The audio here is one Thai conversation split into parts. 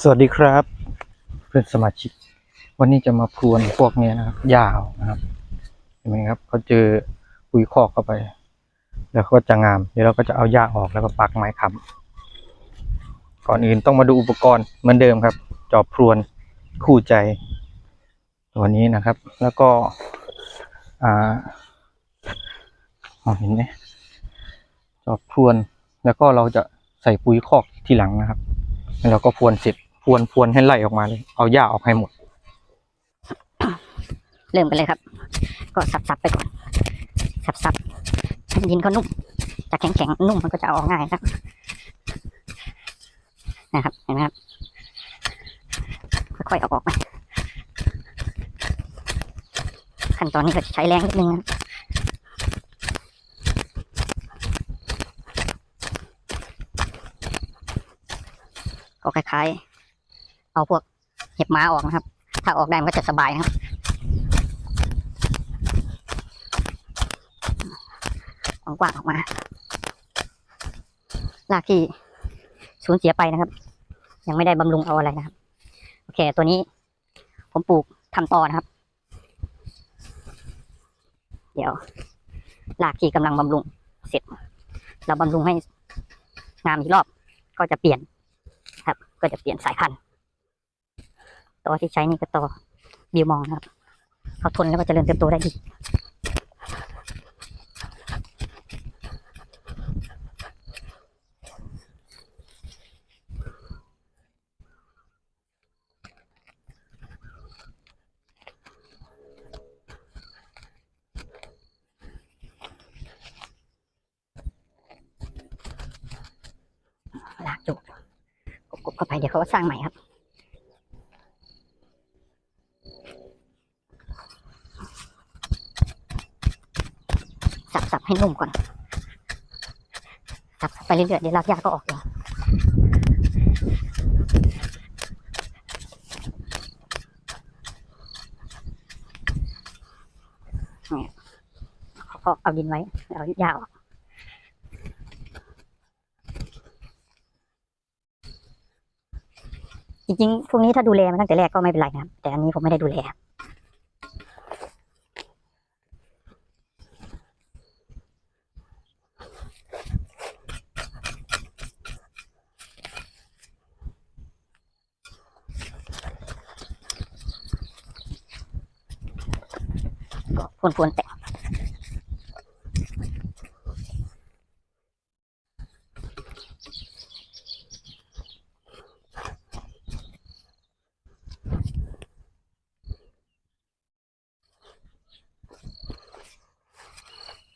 สวัสดีครับ เพื่อนสมาชิก วันนี้จะมาพรวนพวกนี้นะครับ ยาวนะครับเห็นไหมครับเขาเจอปุ๋ยคอกเข้าไป แล้วก็จะงาม เดี๋ยวเราก็จะเอาหญ้าออกแล้วก็ปักไม้ค้ำก่อนอื่นต้องมาดูอุปกรณ์เหมือนเดิมครับ จอบพรวนคู่ใจ ตัวนี้นะครับ แล้วก็อ่ามองเห็นไหม จอบพรวน แล้วก็เราจะใส่ปุ๋ยคอกทีหลังนะครับ แล้วก็พรวนเสร็จพรวนพรวนให้ไล่ออกมาเลย เอาหญ้าออกให้หมด เริ่มกันเลยครับ ก็สับๆไปก่อน สับๆดินเขานุ่มจากแข็งๆนุ่มมันก็จะเอาออกง่ายครับนะครับเห็นไหมครับค่อยๆเอาออกมาขั้นตอนนี้ก็ใช้แรงนิดนึงนะ คล้ายๆ เอาพวกเห็บม้าออกนะครับ ถ้าออกได้มันก็จะสบายนะครับกว้างๆออกมารากที่สูญเสียไปนะครับ ยังไม่ได้บำรุงเอาอะไรนะครับ โอเค ตัวนี้ ผมปลูกทำต่อนะครับ เดี๋ยวรากที่กำลังบำรุงเสร็จ เราบำรุงให้งามอีกรอบ ก็จะเปลี่ยน ก็จะเปลี่ยนสายพันธุ์ตัวที่ใช้นี่ก็ตัวบิวมองนะครับเขาทนแล้วก็จเจริญเติบโตได้ดีลากจุกกบ เข้าไปเดี๋ยวเขาก็สร้างใหม่ครับสับๆให้นุ่มก่อน สับไปเรื่อยๆเดี๋ยวรากหญ้าก็ออกเองเนี่เขาเอาดินไว้ เอาหญ้าออก จริงๆพวกนี้ถ้าดูแลมันตั้งแต่แรกก็ไม่เป็นไรนะครับ แต่อันนี้ผมไม่ได้ดูแลก็พวนๆแต่ง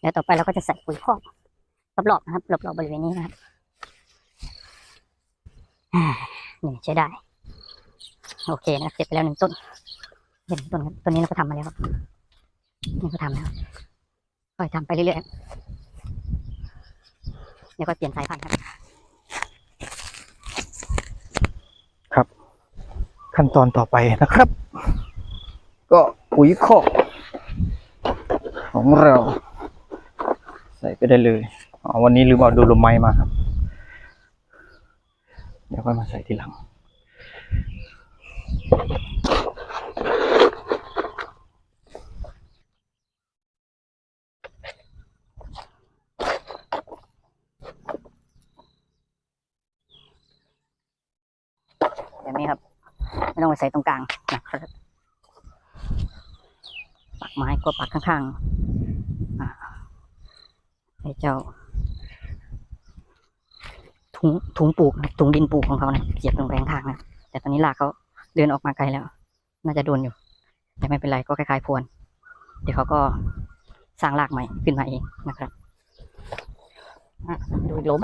แล้วต่อไปเราก็จะใส่ปุ๋ยคอกรอบๆนะครับรอบๆบริเวณนี้นะครับอ่านี่ใช้ได้ โอเคนะครับเสร็จไปแล้วหนึ่งต้นเห็นงต้นครับต้นนี้เราก็ทำมาแล้วครับนี่ก็ทำแล้วค่อยทำไปเรื่อยๆเดี๋ยวก็เปลี่ยนสายพันธุ์ครับขั้นตอนต่อไปนะครับ ก็ปุ๋ยคอกของเรา ใส่ไปได้เลยอ๋อวันนี้ลืมเอาดูลมไม้มาครับ เดี๋ยวค่อยมาใส่ทีหลัง แบบนี้ครับ ไม่ต้องไปใส่ตรงกลางนะครับปักไม้ก็ปักข้างๆ ไอ้เจ้า ถุงถุงปลูกนะถุงดินปลูกของเขานะเสียบลงไปข้างๆนะแต่ตอนนี้ลากเขาเดินออกมาไกลแล้ว น่าจะโดนอยู่ แต่ไม่เป็นไรก็คล้ายๆพวน เดี๋ยวเขาก็สร้างลากใหม่ขึ้นมาเองนะครับดูอีกล้ม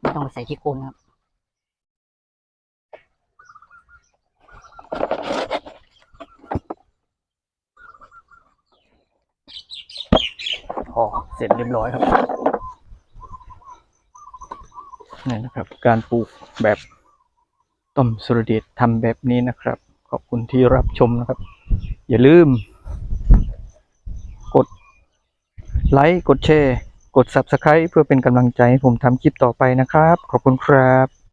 ไม่ต้องไป ใส่ที่โคนครับ พอเสร็จเรียบร้อยครับนี่นะครับ การปลูกแบบต้มสุรเดชทำแบบนี้นะครับ ขอบคุณที่รับชมนะครับ อย่าลืม กดไลค์กดแชร์ กด Subscribe เพื่อเป็นกำลังใจให้ผมทำคลิปต่อไปนะครับ ขอบคุณครับ